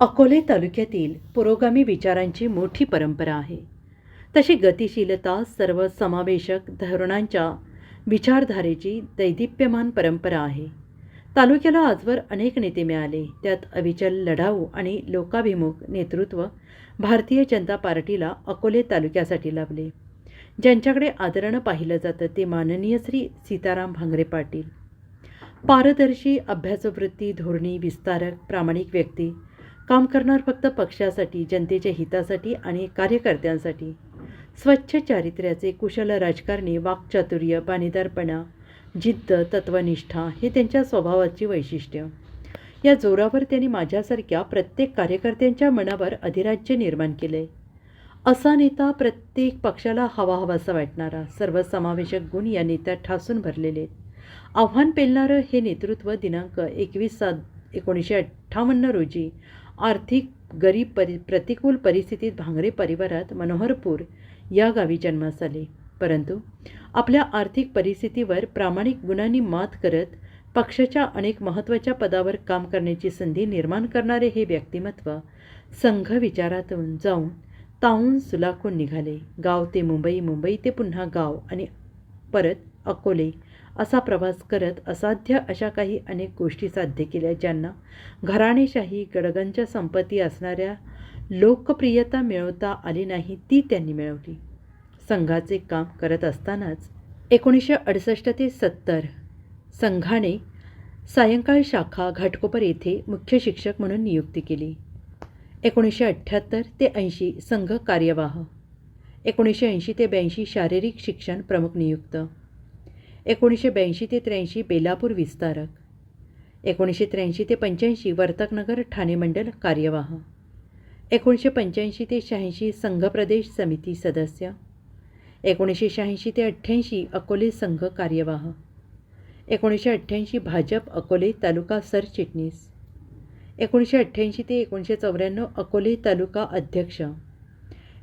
अकोले तालुक्यातील पुरोगामी विचारांची मोठी परंपरा आहे. तशी गतिशीलता सर्वसमावेशक धोरणांच्या विचारधारेची दैदिप्यमान परंपरा आहे. तालुक्याला आजवर अनेक नेते मिळाले. त्यात अविचल लढाऊ आणि लोकाभिमुख नेतृत्व भारतीय जनता पार्टीला अकोले तालुक्यासाठी लाभले. ज्यांच्याकडे आदरानं पाहिलं जातं ते माननीय श्री सीताराम भांगरे पाटील. पारदर्शी अभ्यासवृत्ती धोरणी विस्तारक प्रामाणिक व्यक्ती काम करणार फक्त पक्षासाठी जनतेच्या हितासाठी आणि कार्यकर्त्यांसाठी. स्वच्छ चारित्र्याचे कुशल राजकारणी वाक्चातुर्य बाणीदारपणा जिद्द तत्वनिष्ठा हे त्यांच्या स्वभावाची वैशिष्ट्य. या जोरावर त्यांनी माझ्यासारख्या प्रत्येक कार्यकर्त्यांच्या मनावर अधिराज्य निर्माण केले. असा नेता प्रत्येक पक्षाला हवा हवासा वाटणारा सर्वसमावेशक गुण या नेत्यात ठासून भरलेले. आव्हान पेलणारं हे नेतृत्व दिनांक एकवीस सात एकोणीसशे अठ्ठावन्न रोजी आर्थिक गरीब परि प्रतिकूल परिस्थितीत भांगरे परिवारात मनोहरपूर या गावी जन्मास आले. परंतु आपल्या आर्थिक परिस्थितीवर प्रामाणिक गुणांनी मात करत पक्षाच्या अनेक महत्त्वाच्या पदावर काम करण्याची संधी निर्माण करणारे हे व्यक्तिमत्व संघ विचारातून जाऊन ताऊन सुलाखून निघाले. गाव ते मुंबई मुंबई ते पुन्हा गाव आणि परत अकोले असा प्रवास करत असाध्य अशा काही अनेक गोष्टी साध्य केल्या ज्यांना घराणेशाही गडगंज संपत्ती असणाऱ्या लोकप्रियता मिळवता आली नाही ती त्यांनी मिळवली. संघाचे काम करत असतानाच एकोणीसशे अडुसष्ट ते सत्तर संघाने सायंकाळ शाखा घाटकोपर येथे मुख्य शिक्षक म्हणून नियुक्ती केली. एकोणीसशे अठ्ठ्याहत्तर ते ऐंशी संघ कार्यवाह. एकोणीसशे ऐंशी ते ब्याऐंशी शारीरिक शिक्षण प्रमुख नियुक्त. एकोणीसशे ब्याऐंशी ते त्र्याऐंशी बेलापूर विस्तारक. एकोणीसशे त्र्याऐंशी ते पंच्याऐंशी वर्तकनगर ठाणे मंडल कार्यवाह. एकोणीसशे पंच्याऐंशी ते शहाऐंशी संघ प्रदेश समिती सदस्य. एकोणीसशे शहाऐंशी ते अठ्ठ्याऐंशी अकोले संघ कार्यवाह. एकोणीसशे अठ्ठ्याऐंशी भाजप अकोले तालुका सरचिटणीस. एकोणीसशे अठ्ठ्याऐंशी ते एकोणीसशे चौऱ्याण्णव अकोले तालुका अध्यक्ष.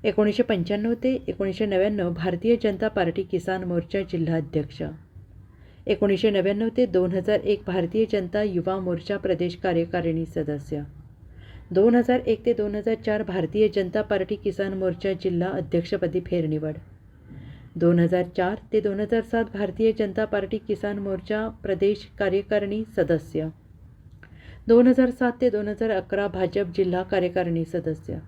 एकोणीसशे पंच्याण्णव ते एकोणीसशे नव्याण्णव भारतीय जनता पार्टी किसान मोर्चा जिल्हा अध्यक्ष एकोणीसशे नव्याण्णव ते दोन हजार एक भारतीय जनता युवा मोर्चा प्रदेश कार्यकारिणी सदस्य. दोन हजार एक ते दोन हजार चार भारतीय जनता पार्टी किसान मोर्चा जिल्हा अध्यक्षपदी फेरनिवड. दोन हजार चार ते दोन हजार सात भारतीय जनता पार्टी किसान मोर्चा प्रदेश कार्यकारिणी सदस्य. दोन हजार सात ते दोन हजार अकरा भाजप जिल्हा कार्यकारिणी सदस्य.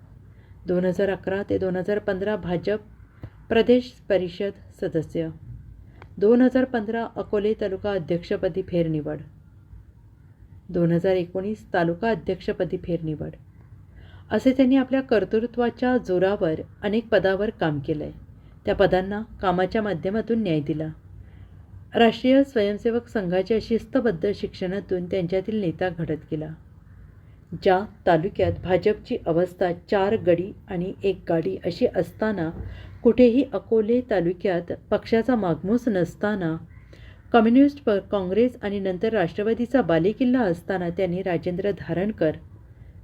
दोन हजार अकरा ते दोन हजार पंधरा भाजप प्रदेश परिषद सदस्य. दोन हजार पंधरा अकोले तालुका अध्यक्षपदी फेरनिवड. दोन हजार एकोणीस तालुका अध्यक्षपदी फेरनिवड. असे त्यांनी आपल्या कर्तृत्वाच्या जोरावर अनेक पदावर काम केलं आहे त्या पदांना कामाच्या माध्यमातून न्याय दिला. राष्ट्रीय स्वयंसेवक संघाच्या शिस्तबद्ध शिक्षणातून त्यांच्यातील नेता घडत गेला. ज्या तालुक्यात भाजपची अवस्था चार गडी आणि एक गाडी अशी असताना कुठेही अकोले तालुक्यात पक्षाचा मागमूस नसताना कम्युनिस्ट प काँग्रेस आणि नंतर राष्ट्रवादीचा बालेकिल्ला असताना त्यांनी राजेंद्र धारणकर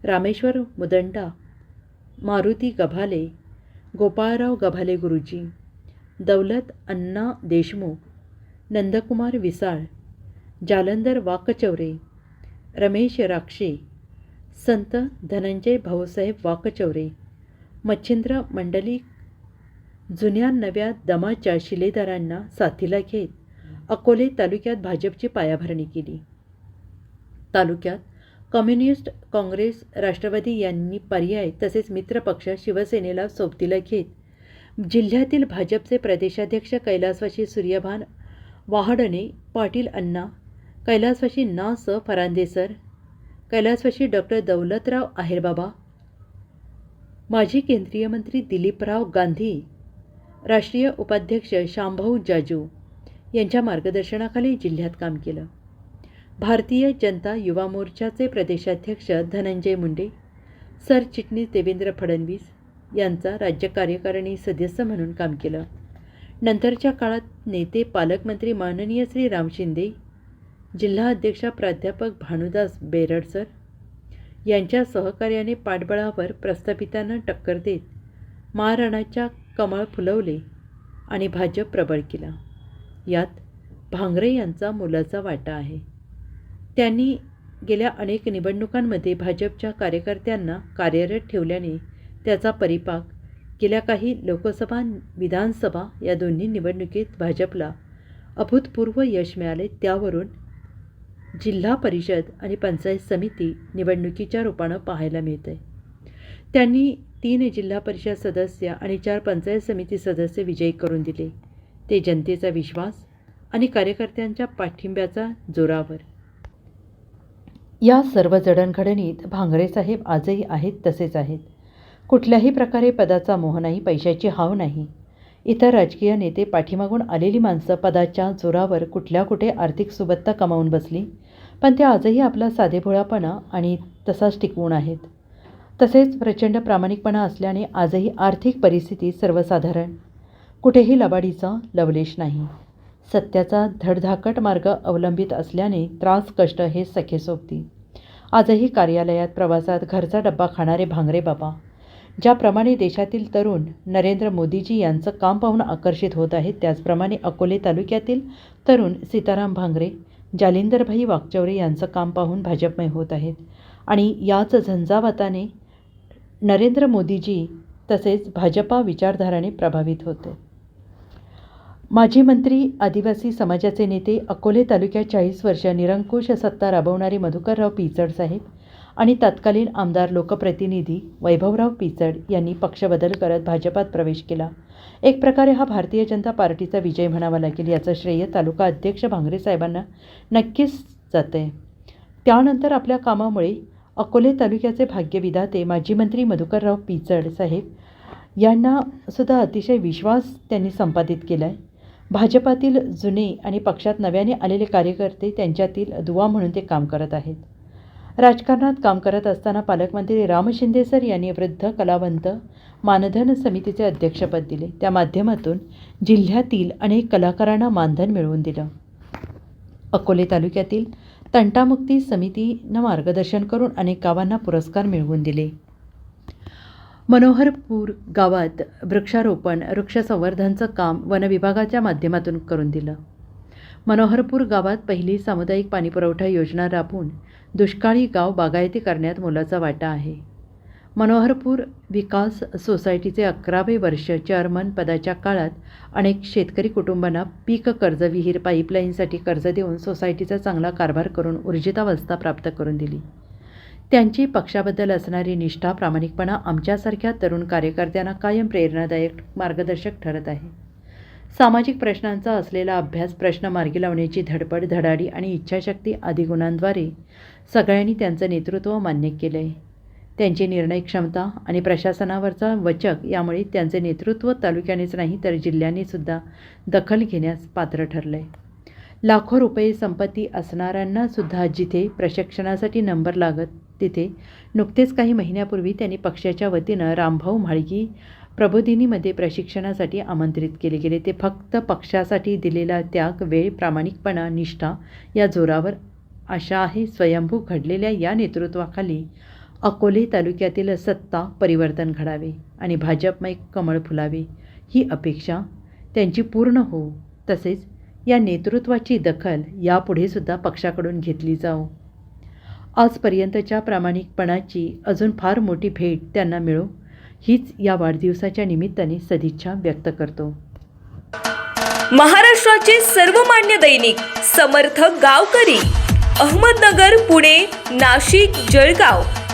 रामेश्वर मुदंडा मारुती गभाले गोपाळराव गभाले गुरुजी दौलत अण्णा देशमुख नंदकुमार विसाळ जालंधर वाकचौरे रमेश राक्षे संत धनंजय भाऊसाहेब वाकचौरे मच्छिंद्र मंडलिक जुन्या नव्या दमाच्या शिलेदारांना साथीला घेत अकोले तालुक्यात भाजपची पायाभरणी केली. तालुक्यात कम्युनिस्ट काँग्रेस राष्ट्रवादी यांनी पर्याय तसेच मित्रपक्ष शिवसेनेला सोबतीला घेत जिल्ह्यातील भाजपचे प्रदेशाध्यक्ष कैलासवाशी सूर्यभान वाहडणे पाटील अण्णा कैलासवाशी ना स फरांदेसर कैलासवाशी डॉक्टर दौलतराव आहेरबाबा माजी केंद्रीय मंत्री दिलीपराव गांधी राष्ट्रीय उपाध्यक्ष शांभाऊ जाजू यांच्या मार्गदर्शनाखाली जिल्ह्यात काम केलं. भारतीय जनता युवा मोर्चाचे प्रदेशाध्यक्ष धनंजय मुंडे सरचिटणीस देवेंद्र फडणवीस यांचा राज्य कार्यकारिणी सदस्य म्हणून काम केलं. नंतरच्या काळात नेते पालकमंत्री माननीय श्री राम शिंदे जिल्हा अध्यक्षा प्राध्यापक भानुदास बेरडसर यांच्या सहकार्याने पाठबळावर प्रस्थापितांना टक्कर देत महाराणाच्या कमळ फुलवले आणि भाजप प्रबळ केला. यात भांगरे यांचा मोलाचा वाटा आहे. त्यांनी गेल्या अनेक निवडणुकांमध्ये भाजपच्या कार्यकर्त्यांना कार्यरत ठेवल्याने त्याचा परिपाक गेल्या काही लोकसभा विधानसभा या दोन्ही निवडणुकीत भाजपला अभूतपूर्व यश मिळाले. त्यावरून जिल्हा परिषद आणि पंचायत समिती निवडणुकीच्या रूपानं पाहायला मिळते. त्यांनी तीन जिल्हा परिषद सदस्य आणि चार पंचायत समिती सदस्य विजयी करून दिले. ते जनतेचा विश्वास आणि कार्यकर्त्यांच्या पाठिंब्याचा जोरावर. या सर्व जडणघडणीत भांगरे साहेब आजही आहेत तसेच आहेत. कुठल्याही प्रकारे पदाचा मोह नाही पैशाची हाव नाही. इतर राजकीय नेते पाठीमागून आलेली माणसं पदाच्या जोरावर कुठल्या कुठे आर्थिक सुबत्ता कमावून बसली पण ते आजही आपला साधेभोळापणा आणि तसाच टिकवून आहेत. तसेच प्रचंड प्रामाणिकपणा असल्याने आजही आर्थिक परिस्थिती सर्वसाधारण. कुठेही लबाडीचा लवलेश नाही. सत्याचा धडधाकट मार्ग अवलंबित असल्याने त्रास कष्ट हे सखे सोबती. आजही कार्यालयात प्रवासात घरचा डब्बा खाणारे भांगरे बाबा ज्याप्रमाणे देशातील तरुण नरेंद्र मोदीजी यांचं काम पाहून आकर्षित होत आहेत त्याचप्रमाणे अकोले तालुक्यातील तरुण सीताराम भांगरे जालिंदरभाई वागचौरे यांचं काम पाहून भाजपमय होत आहेत. आणि याच झंझावाताने नरेंद्र मोदीजी तसेच भाजपा विचारधाराने प्रभावित होते. माजी मंत्री आदिवासी समाजाचे नेते अकोले तालुक्यात चाळीस वर्ष निरंकुश सत्ता राबवणारे मधुकरराव पिचड साहेब आणि तत्कालीन आमदार लोकप्रतिनिधी वैभवराव पिचड यांनी पक्षबदल करत भाजपात प्रवेश केला. एक प्रकारे हा भारतीय जनता पार्टीचा विजय म्हणावा लागेल याचं श्रेय तालुका अध्यक्ष भांगरे साहेबांना नक्कीच जाते. त्यानंतर आपल्या कामामुळे अकोले तालुक्याचे भाग्यविधाते माजी मंत्री मधुकरराव पिचड साहेब यांना सुद्धा अतिशय विश्वास त्यांनी संपादित केला आहे भाजपातील जुने आणि पक्षात नव्याने आलेले कार्यकर्ते त्यांच्यातील दुवा म्हणून ते काम करत आहेत. राजकारणात काम करत असताना पालकमंत्री राम शिंदे सर यांनी वृद्ध कलावंत मानधन समितीचे अध्यक्षपद दिले. त्या माध्यमातून जिल्ह्यातील अनेक कलाकारांना मानधन मिळवून दिलं. अकोले तालुक्यातील तंटामुक्ती समितीनं मार्गदर्शन करून अनेक गावांना पुरस्कार मिळवून दिले. मनोहरपूर गावात वृक्षारोपण वृक्षसंवर्धनचं काम वनविभागाच्या माध्यमातून करून दिलं. मनोहरपूर गावात पहिली सामुदायिक पाणीपुरवठा योजना राबवून दुष्काळी गाव बागायती करण्यात मोलाचा वाटा आहे. मनोहरपूर विकास सोसायटीचे अकरावे वर्ष चेअरमन पदाच्या काळात अनेक शेतकरी कुटुंबांना पीक कर्ज विहीर पाईपलाईनसाठी कर्ज देऊन सोसायटीचा चांगला कारभार करून ऊर्जितावस्था प्राप्त करून दिली. त्यांची पक्षाबद्दल असणारी निष्ठा प्रामाणिकपणा आमच्यासारख्या तरुण कार्यकर्त्यांना कायम प्रेरणादायक मार्गदर्शक ठरत आहे. सामाजिक प्रश्नांचा असलेला अभ्यास प्रश्न मार्गी लावण्याची धडपड धडाडी आणि इच्छाशक्ती आदी गुणांद्वारे सगळ्यांनी त्यांचं नेतृत्व मान्य केलं आहे त्यांची निर्णय क्षमता आणि प्रशासनावरचा वचक यामुळे त्यांचे नेतृत्व तालुक्यानेच नाही तर जिल्ह्यानेसुद्धा दखल घेण्यास पात्र ठरलं आहे लाखो रुपये संपत्ती असणाऱ्यांनासुद्धा जिथे प्रशिक्षणासाठी नंबर लागत तिथे नुकतेच काही महिन्यापूर्वी त्यांनी पक्षाच्या वतीनं रामभाऊ म्हाळगी प्रबोधिनीमध्ये प्रशिक्षणासाठी आमंत्रित केले गेले. ते फक्त पक्षासाठी दिलेला त्याग वेळ प्रामाणिकपणा निष्ठा या जोरावर अशा आहे स्वयंभू घडलेल्या या नेतृत्वाखाली अकोले तालुक्यातील सत्ता परिवर्तन घडावे आणि भाजपमय कमळ फुलावे ही अपेक्षा त्यांची पूर्ण हो. तसेच या नेतृत्वाची दखल यापुढे सुद्धा पक्षाकडून घेतली जाऊ आजपर्यंतच्या प्रामाणिकपणाची अजून फार मोठी भेट त्यांना मिळो हीच या वाढदिवसाच्या निमित्ताने सदिच्छा व्यक्त करतो. महाराष्ट्राचे सर्वमान्य दैनिक समर्थ गावकरी अहमदनगर पुणे नाशिक जळगाव.